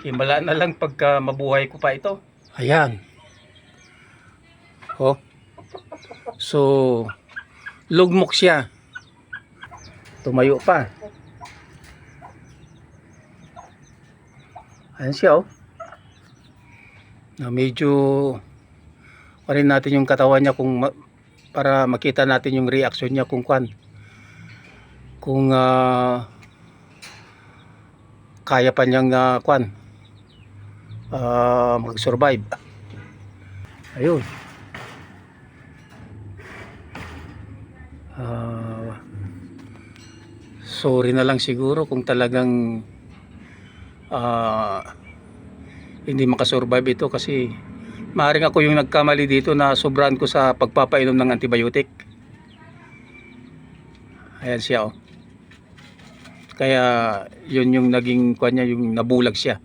Himala na lang pagka mabuhay ko pa ito. Ayan. Oh. So, lugmok siya. Tumayo pa. Ayan siya oh. Na medyo rin natin yung katawan niya kung ma- para makita natin yung reaction niya kung kwan. Kung ah, kaya pa niyang ah, kwan ah, mag-survive. Ayun. Ah, sorry na lang siguro kung talagang ah, hindi makasurvive ito kasi maaaring ako yung nagkamali dito na sobrahan ko sa pagpapainom ng antibiotic. Ayan siya oh. Kaya yun yung naging kanya yung nabulag siya.